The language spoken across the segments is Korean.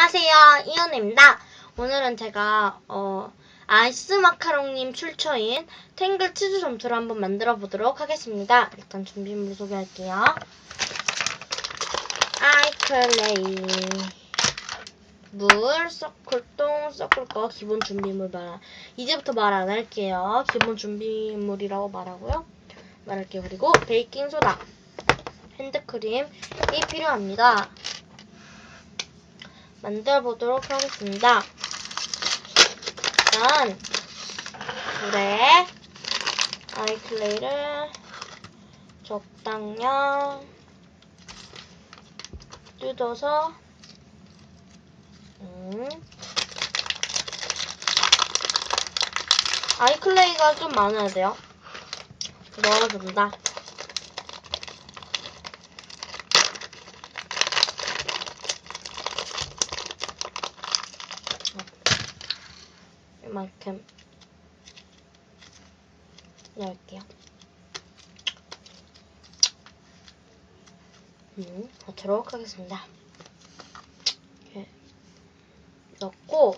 안녕하세요. 이은입니다. 오늘은 제가 어, 아이스 마카롱님 출처인 탱글 치즈 점토를 한번 만들어 보도록 하겠습니다. 일단 준비물 소개할게요. 아이클레이 물, 섞을똥, 섞을 거 기본 준비물 말 이제부터 말 안 할게요. 기본 준비물이라고 말하고요. 말할게요. 그리고 베이킹 소다, 핸드크림이 필요합니다. 만들어 보도록 하겠습니다. 일단 불에 아이클레이를 적당량 뜯어서 음, 아이클레이가 좀 많아야 돼요. 넣어줍니다. 만큼 넣을게요. 음, 넣도록 하겠습니다. 이렇게 넣고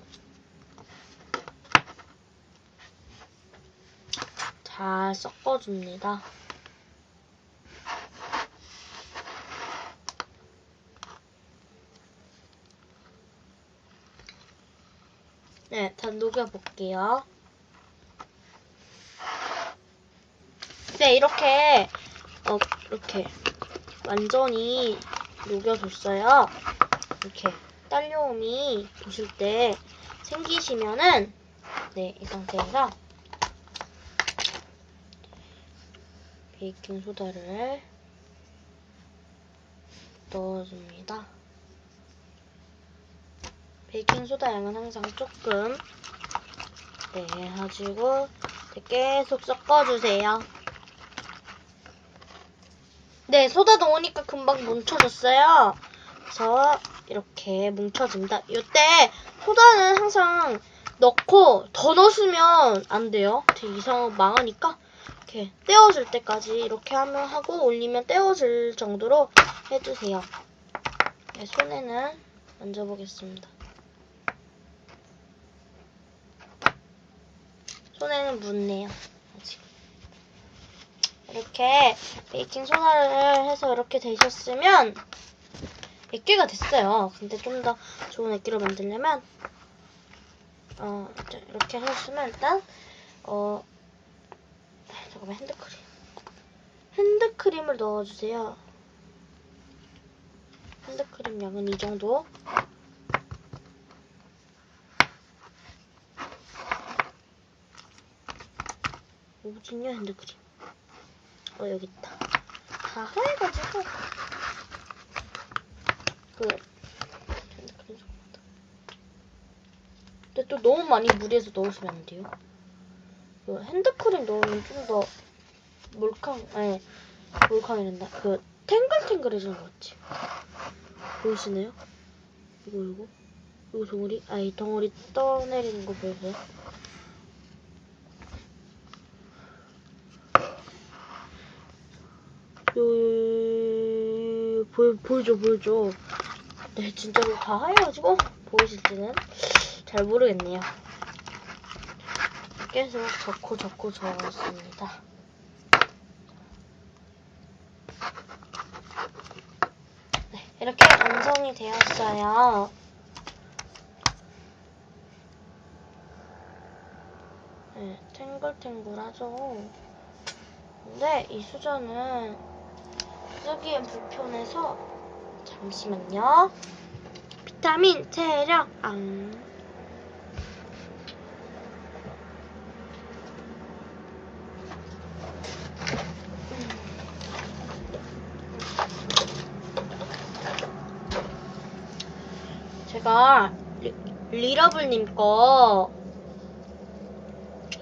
잘 섞어줍니다. 네, 다 녹여볼게요. 네, 이렇게, 어, 이렇게, 완전히 녹여줬어요. 이렇게, 딸려움이 보실 때 생기시면은, 네, 이 상태에서, 베이킹소다를 넣어줍니다. 베이킹소다 양은 항상 조금 네 해가지고 계속 섞어주세요. 네 소다 넣으니까 금방 뭉쳐졌어요. 그래서 이렇게 뭉쳐집니다. 이때 소다는 항상 넣고 더 넣으시면 안 돼요. 되게 이상하고 망하니까 이렇게 떼어질 때까지 이렇게 하면 하고 올리면 떼어질 정도로 해주세요. 네, 손에는 만져보겠습니다. 손에는 묻네요. 이렇게 베이킹 소다를 해서 이렇게 되셨으면 액기가 됐어요. 근데 좀 더 좋은 액기를 만들려면 어 이렇게 하셨으면 일단 어 잠깐만 핸드크림 핸드크림을 넣어주세요. 핸드크림 양은 이 정도. 오진요 핸드크림. 어 여기 있다. 다 하얘가지고 그 핸드크림 더. 근데 또 너무 많이 무리해서 넣으시면 안 돼요. 그 핸드크림 넣으면 좀 더 몰캉 아니 몰캉이란다. 그 탱글탱글해지는 것 같지. 보이시나요? 이거 이거 이거 덩어리 아이 덩어리 떠내리는 거 보여요? 요, 보여, 보여줘, 보여줘. 네, 진짜로 다 하얘가지고, 보이실지는 잘 모르겠네요. 계속 적고 적고 적었습니다. 네, 이렇게 완성이 되었어요. 네, 탱글탱글하죠? 근데 이 수저는 쓰기엔 불편해서 잠시만요. 비타민 체력 안. 제가 리, 리러블님 거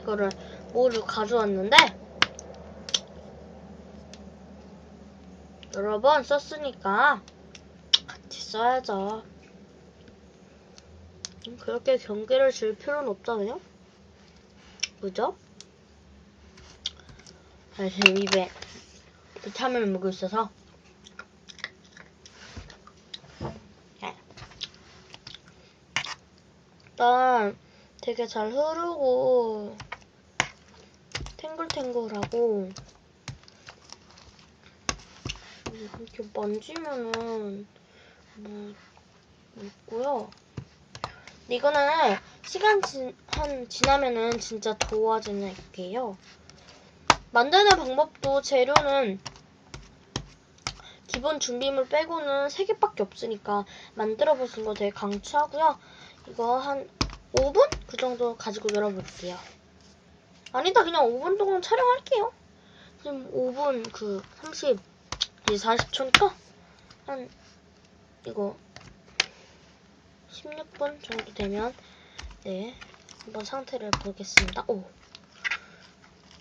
이거를 뭐를 가져왔는데 여러 번 썼으니까 같이 써야죠. 음, 그렇게 경계를 줄 필요는 없잖아요? 그죠? 아, 지금 입에 비타민을 먹고 있어서 네. 일단 되게 잘 흐르고 탱글탱글하고 이렇게 만지면은 무, 묻고요. 이거는 시간 지, 한 지나면은 진짜 도와지는 액이에요. 만드는 방법도 재료는 기본 준비물 빼고는 3개밖에 없으니까 만들어 보시는 거 되게 강추하고요. 이거 한 5분? 그 정도 가지고 놀아볼게요. 아니다, 그냥 5분 동안 촬영할게요. 지금 5분 그 30, 이제 40초니까 한 이거 16분 정도 되면 네 한번 상태를 보겠습니다. 오,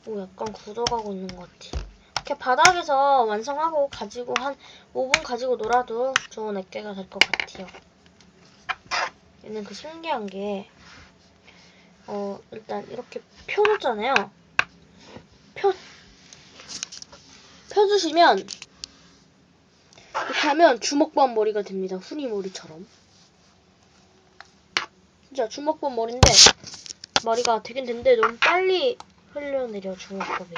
오 약간 굳어가고 있는 것 같아. 이렇게 바닥에서 완성하고 가지고 한 5분 가지고 놀아도 좋은 액계가 될 것 같아요. 얘는 그 신기한 게, 어, 일단 이렇게 펴놓잖아요. 펴, 펴주시면, 이렇게 하면 주먹밥 머리가 됩니다. 후니 머리처럼. 진짜 주먹밥 머리인데, 머리가 되긴 된데 너무 빨리 흘려내려, 주먹밥이.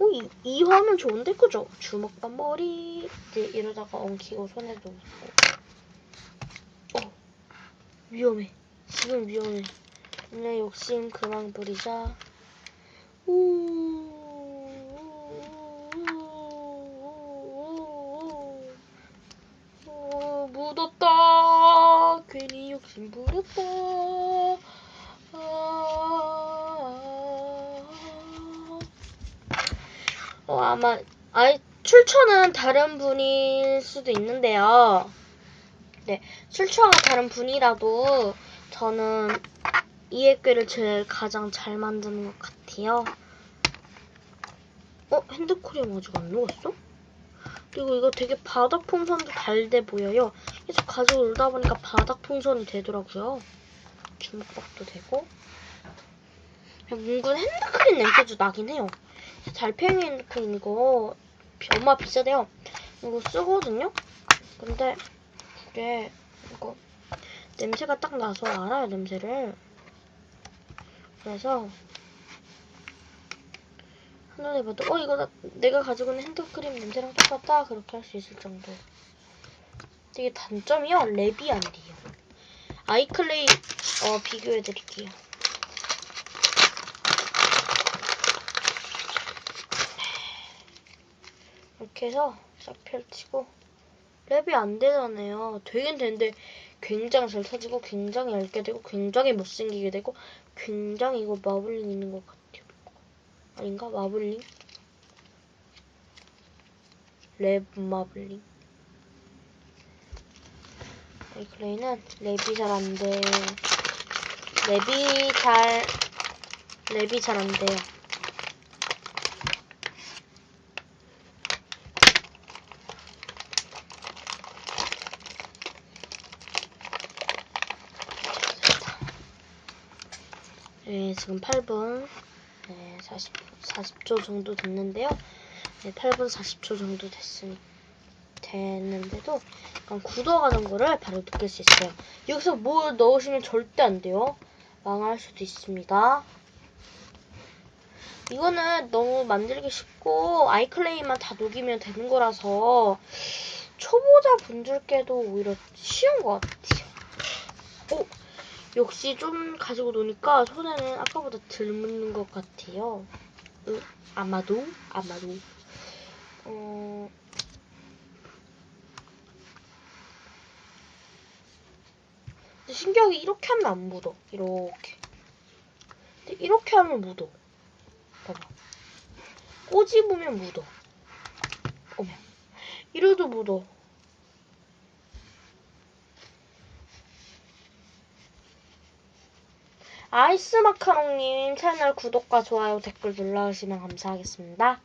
어, 이, 이 화면 좋은데, 그죠? 주먹밥 머리. 이제 이러다가 엉키고 손에도 묻고. 어, 위험해. 지금 위험해. 내 욕심 그만 부리자. 우, 어, 묻었다. 부렸다. 아. 어, 아마, 아이, 출처는 다른 분일 수도 있는데요. 네, 출처가 다른 분이라도 저는 이 액괴를 제일 가장 잘 만드는 것 같아요. 어, 핸드크림 아직 안 녹았어? 그리고 이거 되게 바닥 풍선도 잘돼 보여요. 계속 가지고 놀다 보니까 바닥 풍선이 되더라고요. 주먹밥도 되고. 뭉근 핸드크림 냄새도 나긴 해요. 달팽이 핸드크림 이거 비- 얼마 비싸대요. 이거 쓰거든요. 근데 이게 이거 냄새가 딱 나서 알아요 냄새를. 그래서 한눈에 봐도 어 이거 나, 내가 가지고 있는 핸드크림 냄새랑 똑같다 그렇게 할 수 있을 정도. 되게 단점이요 랩이 안 돼요. 아이클레이 어 비교해 드릴게요. 이렇게 해서 싹 펼치고 랩이 안 되잖아요. 되긴 되는데 굉장히 잘 터지고 굉장히 얇게 되고 굉장히 못생기게 되고 굉장히 이거 마블링 있는 것 같아요. 아닌가? 마블링? 랩 마블링. 아이클레이는 랩이 잘 안 돼. 랩이 잘, 랩이 잘 안 돼요. 네, 지금 8분 네, 40, 40초 정도 됐는데요. 네, 8분 40초 정도 됐으니 됐는데도 약간 굳어가는 거를 바로 느낄 수 있어요. 여기서 뭘 넣으시면 절대 안 돼요. 망할 수도 있습니다. 이거는 너무 만들기 쉽고 아이클레이만 다 녹이면 되는 거라서 초보자 분들께도 오히려 쉬운 것 같아요. 오! 역시 좀 가지고 노니까 손에는 아까보다 덜 묻는 것 같아요. 응, 아마도, 아마도. 어, 근데 신기하게 이렇게 하면 안 묻어. 이렇게. 이렇게 하면 묻어. 봐봐. 꼬집으면 묻어. 어머. 이래도 묻어. 아이스 마카롱님 채널 구독과 좋아요 댓글 눌러주시면 감사하겠습니다.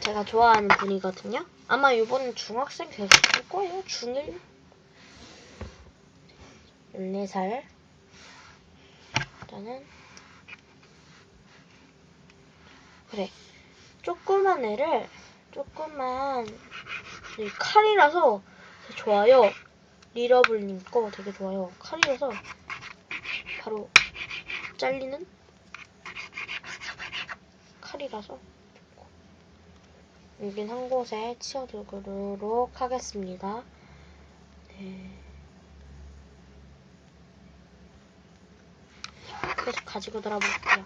제가 좋아하는 분이거든요. 아마 이번엔 중학생 계속 할 거예요. 중1. 14살. 일단은 그래. 조그만 애를 조그만 이 칼이라서 좋아요. 리러블님 거 되게 좋아요. 칼이라서 바로 잘리는 칼이라서. 여긴 한 곳에 치워두도록 하겠습니다. 네. 계속 가지고 돌아볼게요.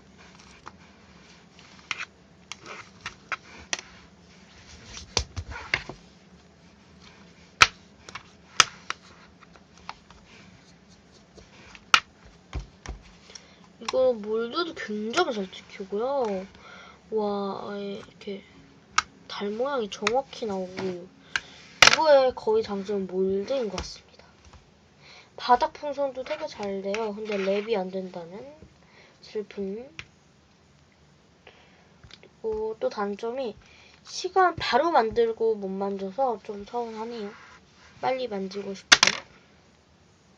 이거 몰드도 굉장히 잘 찍히고요. 와, 이렇게 달 모양이 정확히 나오고 이거의 거의 장점은 몰드인 것 같습니다. 바닥 풍선도 되게 잘 돼요. 근데 랩이 안 된다는 슬픈. 그리고 또 단점이 시간 바로 만들고 못 만져서 좀 서운하네요. 빨리 만지고 싶어요.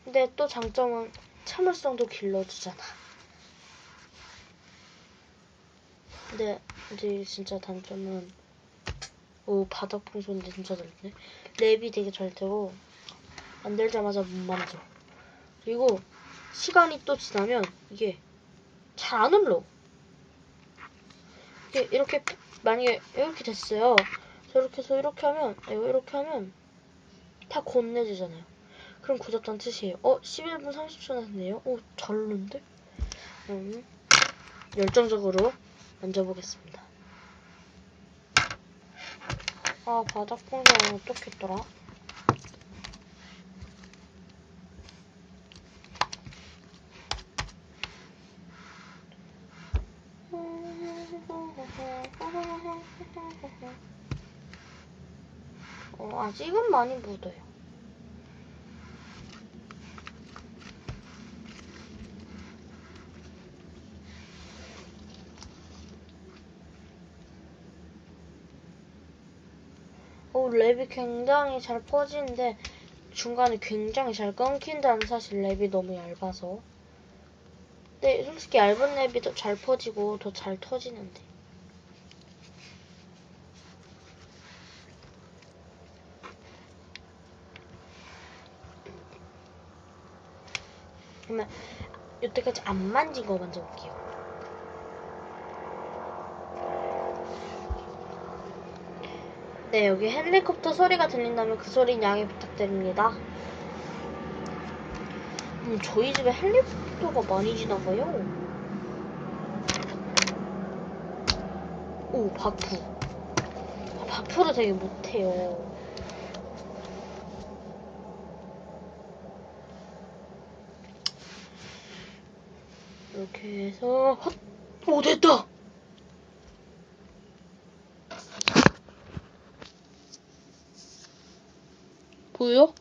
근데 또 장점은 참을성도 길러주잖아. 근데 이제 진짜 단점은 오 바닥 풍선인데 진짜 잘 되네. 랩이 되게 잘 되고 만들자마자 못 만져. 그리고 시간이 또 지나면 이게 잘 안 흘러. 이게 이렇게 만약에 이렇게 됐어요. 저렇게 해서 이렇게 하면 이거 이렇게 하면 다 건네지잖아요. 그럼 굳었다는 뜻이에요. 어 11분 30초 났네요. 오 잘 흐르는데? 음, 열정적으로 만져보겠습니다. 아 바닥 풍선은 어떻게 했더라? 어, 아직은 많이 묻어요. 어, 랩이 굉장히 잘 퍼지는데 중간에 굉장히 잘 끊긴다는 사실 랩이 너무 얇아서. 근데 솔직히 얇은 랩이 더 잘 퍼지고 더 잘 터지는데. 그러면 여태까지 안 만진 거 만져볼게요. 네, 여기 헬리콥터 소리가 들린다면 그 소리는 양해 부탁드립니다. 음, 저희 집에 헬리콥터가 많이 지나가요. 오, 바프. 아, 바프를 되게 못해요. 이렇게 해서 헛! 오 됐다. 보여?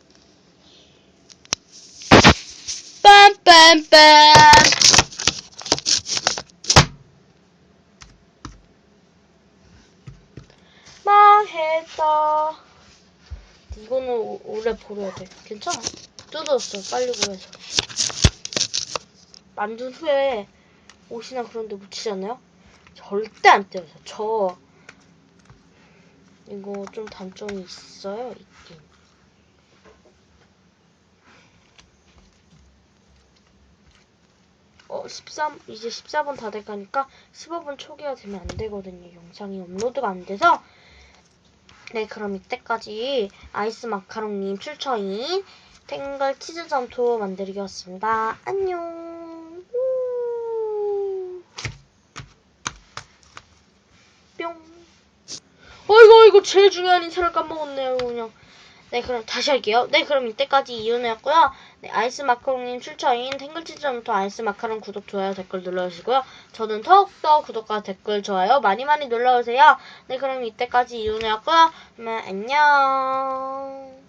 빰빰빰. 망했다. 이거는 오- 오래 버려야 돼. 괜찮아. 뜯었어. 빨리 구해서. 만든 후에 옷이나 그런 데 묻히잖아요? 절대 안 떼어요. 저 이거 좀 단점이 있어요. 있긴. 어, 13, 이제 14분 다 돼가니까 15분 초기화 되면 안 되거든요. 영상이 업로드가 안 돼서. 네, 그럼 이때까지 아이스 마카롱님 출처인 탱글 치즈 점토 만들기였습니다. 안녕. 어이구, 어이구, 제일 중요한 인사를 까먹었네요, 그냥. 네, 그럼 다시 할게요. 네, 그럼 이때까지 이윤우였고요. 네, 아이스 마카롱님 출처인 탱글치즈 점토 아이스 마카롱 구독, 좋아요, 댓글 눌러주시고요. 저는 더욱더 구독과 댓글, 좋아요 많이 많이 눌러주세요. 네, 그럼 이때까지 이윤우였고요. 그러면 안녕.